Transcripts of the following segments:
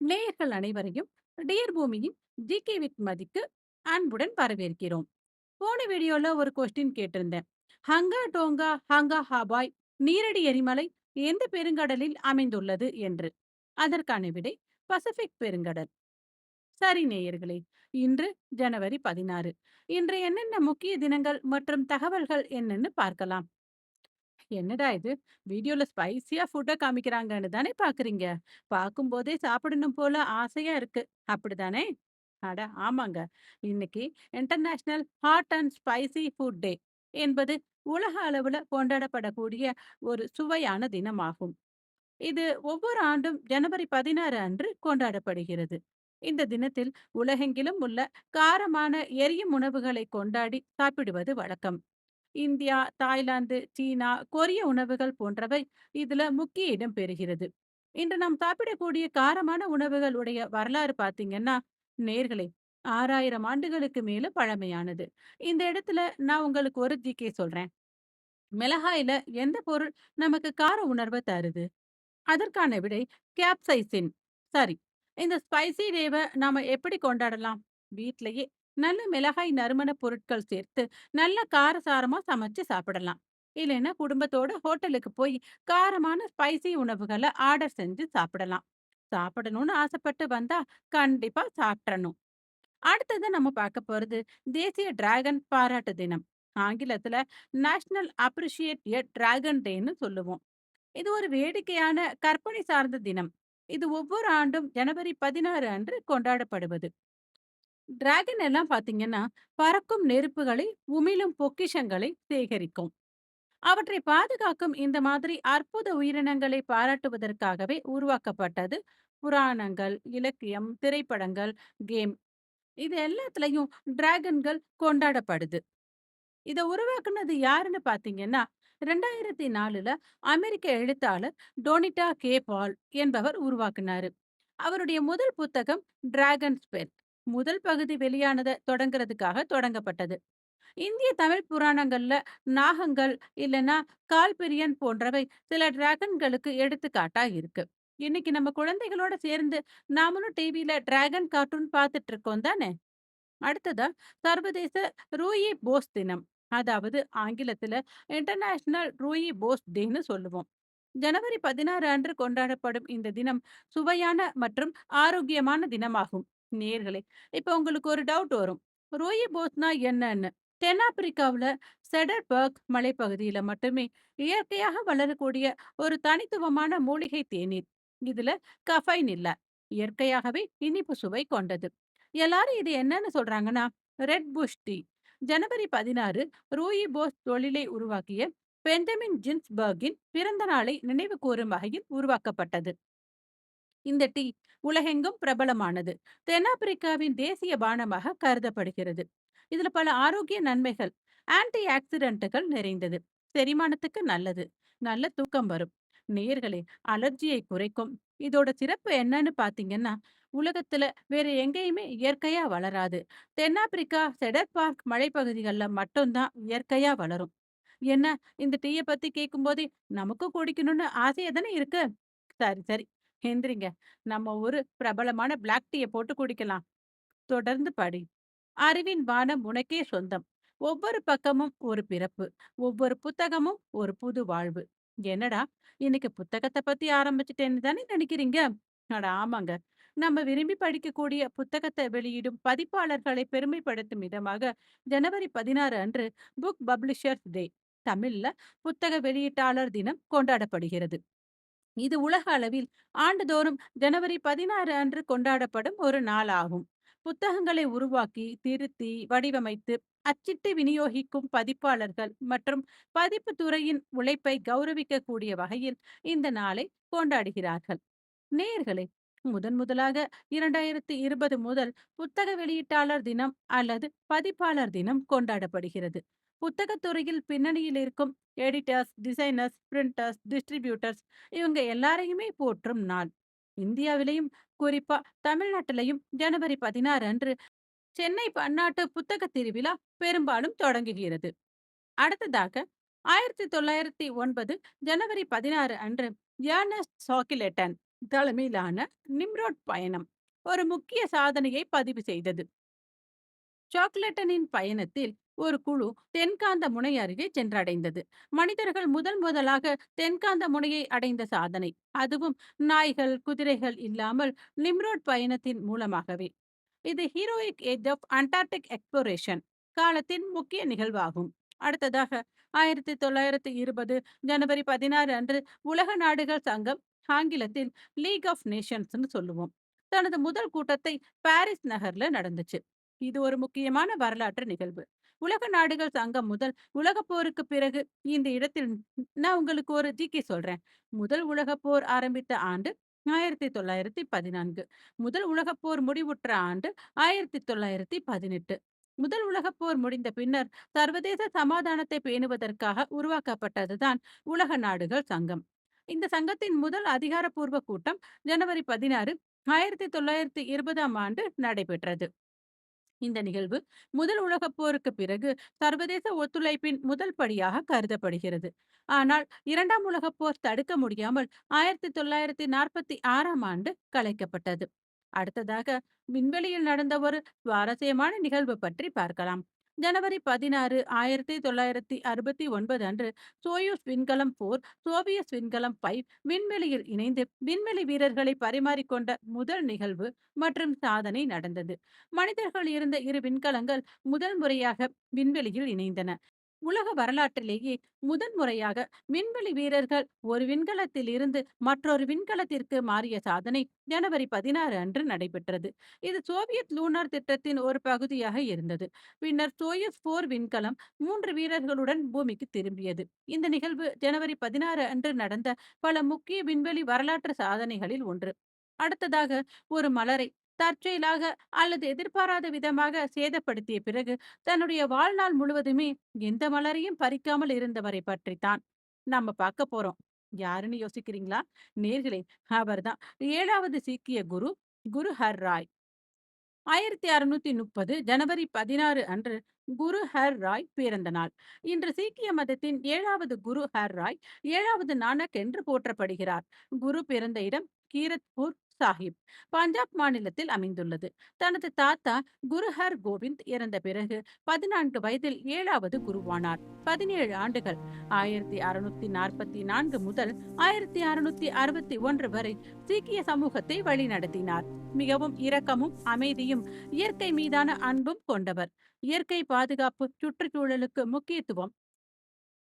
நேயர்கள் அனைவரையும் டியர் பூமியின் ஜிகே வித் மதிக்கு அன்புடன் வரவேற்கிறோம். போன வீடியோல ஒரு கொஸ்டின் கேட்டிருந்தேன். ஹங்கா டோங்கா ஹங்கா ஹாபாய் நீரடி எரிமலை எந்த பெருங்கடலில் அமைந்துள்ளது? என்று. அதற்கான விடை பசிபிக் பெருங்கடல். சரி நேயர்களே இன்று ஜனவரி பதினாறு. இன்று என்னென்ன முக்கிய தினங்கள் மற்றும் தகவல்கள் என்னன்னு பார்க்கலாம். என்னடா இது? வீடியோல ஸ்பைசியா ஃபுட்டை காமிக்கிறாங்கன்னு தானே பாக்குறீங்க. பார்க்கும்போதே சாப்பிடணும் போல ஆசையா இருக்கு. அப்படிதானே அட ஆமாங்க. இன்னைக்கு international hot and spicy food day என்பது உலக அளவுல கொண்டாடப்படக்கூடிய ஒரு சுவையான தினமாகும். இது ஒவ்வொரு ஆண்டும் ஜனவரி பதினாறு அன்று கொண்டாடப்படுகிறது. இந்த தினத்தில் உலகெங்கிலும் உள்ள காரமான எரியும் உணவுகளை கொண்டாடி சாப்பிடுவது வழக்கம். இந்தியா, தாய்லாந்து, சீனா, கொரிய உணவுகள் போன்றவை இதுல முக்கிய இடம் பெறுகிறது. இன்று நாம் சாப்பிடக்கூடிய காரமான உணவுகள் உடைய வரலாறு பார்த்தீங்கன்னா, நேர்களே 6000 ஆண்டுகளுக்கு மேல பழமையானது. இந்த இடத்துல நான் உங்களுக்கு ஒரு ஜிகே சொல்றேன். மிளகாயில எந்த பொருள் நமக்கு கார உணர்வை தருது? அதற்கான விடை கேப்சைசின். சரி. இந்த ஸ்பைசி டேவை நாம எப்படி கொண்டாடலாம்? வீட்லயே நல்ல மிளகாய் நறுமண பொருட்கள் சேர்த்து நல்ல காரசாரமா சமைச்சு சாப்பிடலாம். இல்லைன்னா குடும்பத்தோட ஹோட்டலுக்கு போய் காரமான ஸ்பைசி உணவுகளை ஆர்டர் செஞ்சு சாப்பிடலாம். சாப்பிடணும்னு ஆசைப்பட்டு வந்தா கண்டிப்பா சாப்ட்றணும். அடுத்தது நம்ம பார்க்க போறது தேசிய டிராகன் பாராட்டு தினம். ஆங்கிலத்துல நேஷனல் அப்ரிஷியேட் எ டிராகன் டேன்னு சொல்லுவோம். இது ஒரு வேடிக்கையான கற்பனை சார்ந்த தினம். இது ஒவ்வொரு ஆண்டும் ஜனவரி 16 அன்று கொண்டாடப்படுவது. டிராகன் எல்லாம் பார்த்தீங்கன்னா, பறக்கும் நெருப்புகளை, உமிழும் பொக்கிஷங்களை சேகரிக்கும். அவற்றை பாதுகாக்கும் இந்த மாதிரி அற்புத உயிரினங்களை பாராட்டுவதற்காகவே உருவாக்கப்பட்டது புராணங்கள், இலக்கியம், திரைப்படங்கள், கேம். இது எல்லாத்துலயும் டிராகன்கள் கொண்டாடப்படுது. இதை உருவாக்குனது யாருன்னு பார்த்தீங்கன்னா, 2004ல அமெரிக்க எழுத்தாளர் டொனிட்டா கே. பால் என்பவர் உருவாக்குனாரு. அவருடைய முதல் புத்தகம் டிராகன் ஸ்பெட் முதல் பகுதி வெளியானதை தொடங்குறதுக்காக தொடங்கப்பட்டது. இந்திய தமிழ் புராணங்கள்ல நாகங்கள் இல்லன்னா கால்பிரியன் போன்றவை சில டிராகன்களுக்கு எடுத்துக்காட்டா இருக்கு. இன்னைக்கு நம்ம குழந்தைகளோட சேர்ந்து நாமளும் டிவியில டிராகன் கார்ட்டூன் பார்த்துட்டு இருக்கோம் தானே! அடுத்ததா சர்வதேச ரூயி போஸ் தினம். அதாவது ஆங்கிலத்துல இன்டர்நேஷனல் ரூயி போஸ் டேன்னு சொல்லுவோம். ஜனவரி 16 அன்று கொண்டாடப்படும் இந்த தினம் சுவையான மற்றும் ஆரோக்கியமான தினமாகும். நேர்களே இப்ப உங்களுக்கு ஒரு டவுட் வரும். ரோயி போஸ்னா என்னன்னு? தென்னாப்பிரிக்காவில் செடர்பர்க் மலைப்பகுதியில மட்டுமே இயற்கையாக வளரக்கூடிய ஒரு தனித்துவமான மூலிகை தேநீர். இதுல கஃபைன் இல்ல. இயற்கையாகவே இனிப்பு சுவை கொண்டது. எல்லாரும் இது என்னன்னு சொல்றாங்கன்னா, ரெட் புஷ் டீ. ஜனவரி 16 ரூயி போஸ் தொழிலை உருவாக்கிய பெஞ்சமின் ஜின்ஸ்பர்கின் பிறந்த நாளை நினைவு கூறும் வகையில் உருவாக்கப்பட்டது. இந்த டீ உலகெங்கும் பிரபலமானது. தென்னாப்பிரிக்காவின் தேசிய பானமாக கருதப்படுகிறது. இதுல பல ஆரோக்கிய நன்மைகள், ஆன்டி ஆக்சிடென்ட்டுகள் நிறைந்தது. செரிமானத்துக்கு நல்லது. நல்ல தூக்கம் வரும். நேயர்களே, அலர்ஜியை குறைக்கும். இதோட சிறப்பு என்னன்னு பார்த்தீங்கன்னா, உலகத்துல வேற எங்கேயுமே இயற்கையா வளராது. தென்னாப்பிரிக்கா செடர் பார்க் மலைப்பகுதிகள்ல மட்டும் தான் இயற்கையா வளரும். என்ன இந்த டீய பத்தி கேட்கும்போதே நமக்கும் குடிக்கணும்னு ஆசையா தானே இருக்கு? சரி, சரி. எந்திரிங்க. நம்ம ஒரு பிரபலமான பிளாக் டீய போட்டு குடிக்கலாம். தொடர்ந்து படி. அறிவின் வானம் உனக்கே சொந்தம். ஒவ்வொரு பக்கமும் ஒரு பிறப்பு. ஒவ்வொரு புத்தகமும் ஒரு புது வாழ்வு. என்னடா! இன்னைக்கு புத்தகத்தை பத்தி ஆரம்பிச்சிட்டேன்னு தானே நினைக்கிறீங்க? அட ஆமாங்க. நம்ம விரும்பி படிக்கக்கூடிய புத்தகத்தை வெளியிடும் பதிப்பாளர்களை பெருமைப்படுத்தும் விதமாக ஜனவரி 16 அன்று புக் பப்ளிஷர்ஸ் டே தமிழ்ல புத்தக வெளியீட்டாளர் தினம் கொண்டாடப்படுகிறது. இது உலக அளவில் ஆண்டுதோறும் ஜனவரி 16 அன்று கொண்டாடப்படும் ஒரு நாள் ஆகும். புத்தகங்களை உருவாக்கி, திருத்தி, வடிவமைத்து, அச்சிட்டு விநியோகிக்கும் பதிப்பாளர்கள் மற்றும் பதிப்பு துறையின் உழைப்பை கௌரவிக்கக்கூடிய வகையில் இந்த நாளை கொண்டாடுகிறார்கள். நேயர்களே, முதன் முதலாக 2020 முதல் புத்தக வெளியீட்டாளர் தினம் அல்லது பதிப்பாளர் தினம் கொண்டாடப்படுகிறது. புத்தகத்துறையில் பின்னணியில் இருக்கும் எடிட்டர்ஸ், டிசைனர்ஸ், பிரிண்டர்ஸ், டிஸ்ட்ரிபியூட்டர்ஸ் இவங்க எல்லாரையுமே போற்றும் நாள். இந்தியாவிலையும் குறிப்பா தமிழ்நாட்டிலையும் ஜனவரி 16 அன்று சென்னை பன்னாட்டு புத்தக திருவிழா பெரும்பாலும் தொடங்குகிறது. அடுத்ததாக 1909 ஜனவரி 16 அன்று எர்னஸ்ட் சாக்கிலெட்டன் தலைமையிலான நிம்ரோட் பயணம் ஒரு முக்கிய சாதனையை பதிவு செய்தது. சாக்லேட்டனின் பயணத்தில் ஒரு குழு தென்காந்த முனை அருகே சென்றடைந்தது. மனிதர்கள் முதல் முதலாக தென்காந்த முனையை அடைந்த சாதனை. அதுவும் நாய்கள், குதிரைகள் இல்லாமல் நிம்ரோட் பயணத்தின் மூலமாகவே. இது heroic age of Antarctic exploration காலத்தின் முக்கிய நிகழ்வாகும். அடுத்ததாக 1920 ஜனவரி 16 அன்று உலக நாடுகள் சங்கம் ஆங்கிலத்தில் லீக் ஆஃப் நேஷன்ஸ்னு சொல்லுவோம். தனது முதல் கூட்டத்தை பாரிஸ் நகர்ல நடந்துச்சு. இது ஒரு முக்கியமான வரலாற்று நிகழ்வு. உலக நாடுகள் சங்கம் முதல் உலக போருக்கு பிறகு இந்த இடத்தில் நான் உங்களுக்கு ஒரு ஜிகே சொல்றேன். முதல் உலக போர் ஆரம்பித்த ஆண்டு 1914. முதல் உலகப் போர் முடிவுற்ற ஆண்டு 1918. முதல் உலகப் போர் முடிந்த பின்னர் சர்வதேச சமாதானத்தை பேணுவதற்காக உருவாக்கப்பட்டதுதான் உலக நாடுகள் சங்கம். இந்த சங்கத்தின் முதல் அதிகாரப்பூர்வ கூட்டம் ஜனவரி 16, 1920ஆம் ஆண்டு நடைபெற்றது. இந்த நிகழ்வு முதல் உலகப் போருக்கு பிறகு சர்வதேச ஒத்துழைப்பின் முதல் படியாக கருதப்படுகிறது. ஆனால் இரண்டாம் உலகப் போர் தடுக்க முடியாமல் 1946ஆம் ஆண்டு கலைக்கப்பட்டது. அடுத்ததாக விண்வெளியில் நடந்த ஒரு சுவாரஸ்யமான நிகழ்வு பற்றி பார்க்கலாம். ஜனவரி 16, 1969 அன்று சோயூஸ் விண்கலம் போர் சோவியத் விண்கலம் பைவ் விண்வெளியில் இணைந்து விண்வெளி வீரர்களை பரிமாறிக்கொண்ட முதல் நிகழ்வு மற்றும் சாதனை நடந்தது. மனிதர்கள் இருந்த இரு விண்கலங்கள் முதல் முறையாக விண்வெளியில் இணைந்தன. உலக வரலாற்றிலேயே முதன் முறையாக விண்வெளி வீரர்கள் ஒரு விண்கலத்தில் இருந்து மற்றொரு விண்கலத்திற்கு மாறிய சாதனை ஜனவரி 16 அன்று நடைபெற்றது. இது சோவியத் லூனார் திட்டத்தின் ஒரு பகுதியாக இருந்தது. பின்னர் சோயஸ் போர் விண்கலம் மூன்று வீரர்களுடன் பூமிக்கு திரும்பியது. இந்த நிகழ்வு ஜனவரி 16 அன்று நடந்த பல முக்கிய விண்வெளி வரலாற்று சாதனைகளில் ஒன்று. அடுத்ததாக ஒரு மலரை தற்செயலாக அல்லது எதிர்பாராத விதமாக சேதப்படுத்திய பிறகு தன்னுடைய வாழ்நாள் முழுவதுமே எந்த மலரையும் பறிக்காமல் இருந்தவரை பற்றித்தான் நாம பார்க்க போறோம். யாருன்னு யோசிக்கிறீங்களா? நேர்களே அவர்தான் ஏழாவது சீக்கிய குரு, குரு ஹர் ராய். 1630 ஜனவரி 16 அன்று குரு ஹர் ராய் பிறந்த நாள். இன்று சீக்கிய மதத்தின் ஏழாவது குரு ஹர் ராய் ஏழாவது நானக் என்று போற்றப்படுகிறார். குரு பிறந்த இடம் கீரத்பூர் சாஹிப், பஞ்சாப் மாநிலத்தில் அமைந்துள்ளது. தனது தாத்தா குரு ஹர் கோவிந்த் இறந்த பிறகு 14 வயதில் ஏழாவது குருவானார். 17 ஆண்டுகள் 1644 முதல் 1661 வரை சீக்கிய சமூகத்தை வழிநடத்தினார். மிகவும் இரக்கமும், அமைதியும், இயற்கை மீதான அன்பும் கொண்டவர். இயற்கை பாதுகாப்பு, சுற்றுச்சூழலுக்கு முக்கியத்துவம்,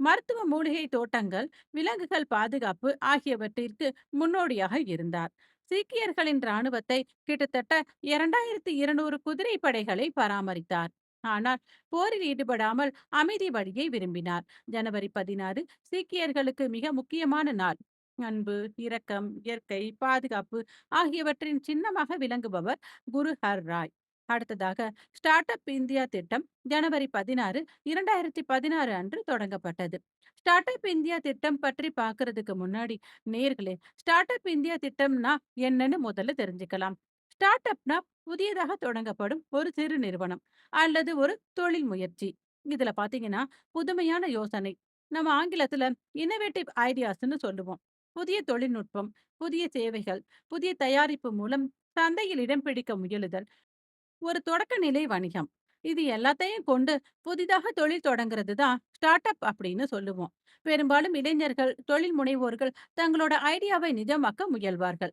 மருத்துவ மூலிகை தோட்டங்கள், விலங்குகள் பாதுகாப்பு ஆகியவற்றிற்கு முன்னோடியாக இருந்தார். சீக்கியர்களின் இராணுவத்தை கிட்டத்தட்ட 2200 குதிரை படைகளை பராமரித்தார். ஆனால் போரில் ஈடுபடாமல் அமைதி வழியை விரும்பினார். ஜனவரி 16 சீக்கியர்களுக்கு மிக முக்கியமான நாள். அன்பு, இரக்கம், இயற்கை, பாதுகாப்பு ஆகியவற்றின் சின்னமாக விளங்குபவர் குரு ஹர் ராய். அடுத்ததாக ஸ்டார்ட் அப் இந்தியா திட்டம் ஜனவரி 16, 2016 அன்று தொடங்கப்பட்டது. ஸ்டார்ட் அப் இந்தியா திட்டம் பற்றி பார்க்கறதுக்கு முன்னாடி நேர்களே ஸ்டார்ட் அப் இந்தியா திட்டம்னா என்னன்னு முதல்ல தெரிஞ்சுக்கலாம். ஸ்டார்ட் அப்னா புதியதாக தொடங்கப்படும் ஒரு சிறு நிறுவனம் அல்லது ஒரு தொழில் முயற்சி. இதுல பாத்தீங்கன்னா புதுமையான யோசனை. நம்ம ஆங்கிலத்துல இன்னோவேட்டிவ் ஐடியாஸ்ன்னு சொல்லுவோம். புதிய தொழில்நுட்பம், புதிய சேவைகள், புதிய தயாரிப்பு மூலம் சந்தையில் இடம் பிடிக்க முயலுதல். ஒரு தொடக்க நிலை வணிகம். இது எல்லாத்தையும் கொண்டு புதிதாக தொழில் தொடங்குறது தான் ஸ்டார்ட் அப் அப்படின்னு சொல்லுவோம். பெரும்பாலும் இளைஞர்கள், தொழில் முனைவோர்கள் தங்களோட ஐடியாவை நிஜமாக்க முயல்வார்கள்.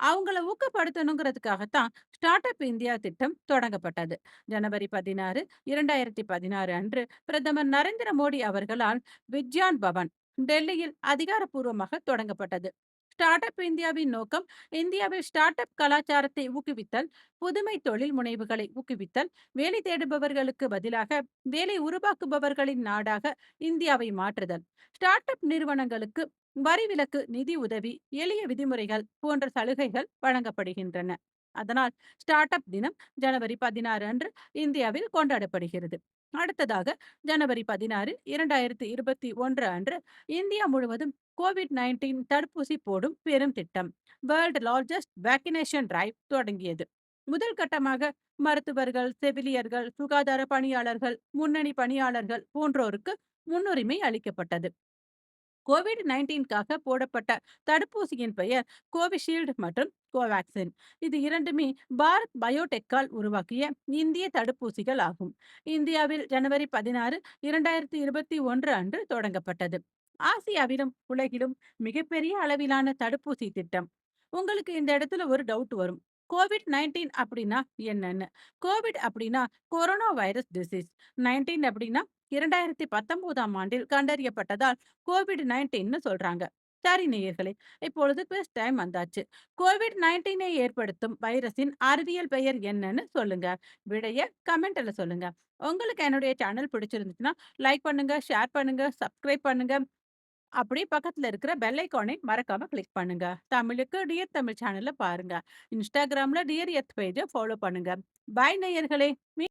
அவங்கள ஊக்கப்படுத்தணுங்கிறதுக்காகத்தான் ஸ்டார்ட் அப் இந்தியா திட்டம் தொடங்கப்பட்டது. ஜனவரி 16, 2016 அன்று பிரதமர் நரேந்திர மோடி அவர்களால் விக்யான் பவன், டெல்லியில் அதிகாரப்பூர்வமாக தொடங்கப்பட்டது. ஸ்டார்ட் அப் இந்தியாவின் நோக்கம் இந்தியாவில் ஸ்டார்ட் அப் கலாச்சாரத்தை ஊக்குவித்தல், புதுமை தொழில் முனைவுகளை ஊக்குவித்தல், வேலை தேடுபவர்களுக்கு பதிலாக வேலை உருவாக்குபவர்களின் நாடாக இந்தியாவை மாற்றுதல். ஸ்டார்ட் அப் நிறுவனங்களுக்கு வரி விலக்கு, நிதி உதவி, எளிய விதிமுறைகள் போன்ற சலுகைகள் வழங்கப்படுகின்றன. அதனால் ஸ்டார்ட் அப் தினம் ஜனவரி 16 அன்று இந்தியாவில் கொண்டாடப்படுகிறது. அடுத்ததாக ஜனவரி 16, 2021 அன்று இந்தியா முழுவதும் கோவிட்-19 தடுப்பூசி போடும் பெரும் திட்டம் வேர்ல்ட் லார்ஜஸ்ட் வேக்சினேஷன் டிரைவ் தொடங்கியது. முதல் கட்டமாக மருத்துவர்கள், செவிலியர்கள், சுகாதார பணியாளர்கள், முன்னணி பணியாளர்கள் போன்றோருக்கு முன்னுரிமை அளிக்கப்பட்டது. கோவிட் 19க்காக போடப்பட்ட தடுப்பூசியின் பெயர் கோவிஷீல்டு மற்றும் கோவேக்சின். இது இரண்டுமே பாரத் பயோடெக்கால் உருவாக்கிய இந்திய தடுப்பூசிகள் ஆகும். இந்தியாவில் ஜனவரி 16, 2021 அன்று தொடங்கப்பட்டது. ஆசியாவிலும், உலகிலும் மிகப்பெரிய அளவிலான தடுப்பூசி திட்டம். உங்களுக்கு இந்த இடத்துல ஒரு டவுட் வரும். கோவிட் 19 அப்படின்னா என்னன்னு? கோவிட் அப்படின்னா கொரோனா வைரஸ் டிசீஸ். 19 அப்படின்னா 2019ஆம் ஆண்டில் கண்டறியப்பட்டதால் கோவிட் 19ன்னு சொல்றாங்க. சரி நேயர்களே, இப்பொழுது குவெஸ்ட் டைம் வந்தாச்சு. கோவிட் 19ஐ ஏற்படுத்தும் வைரஸின் அறிவியல் பெயர் என்னன்னு சொல்லுங்க. விடைய கமெண்ட்ல சொல்லுங்க. உங்களுக்கு என்னுடைய சேனல் பிடிச்சிருந்துச்சுன்னா, லைக் பண்ணுங்க, ஷேர் பண்ணுங்க, சப்ஸ்கிரைப் பண்ணுங்க. அப்படியே பக்கத்துல இருக்கிற பெல் மறக்காம கிளிக் பண்ணுங்க. தமிழுக்கு டியர் தமிழ் சேனல பாருங்க. இன்ஸ்டாகிராம்ல டியர் எர்த் பேஜ ஃபாலோ பண்ணுங்க. பாய் நேயர்களே!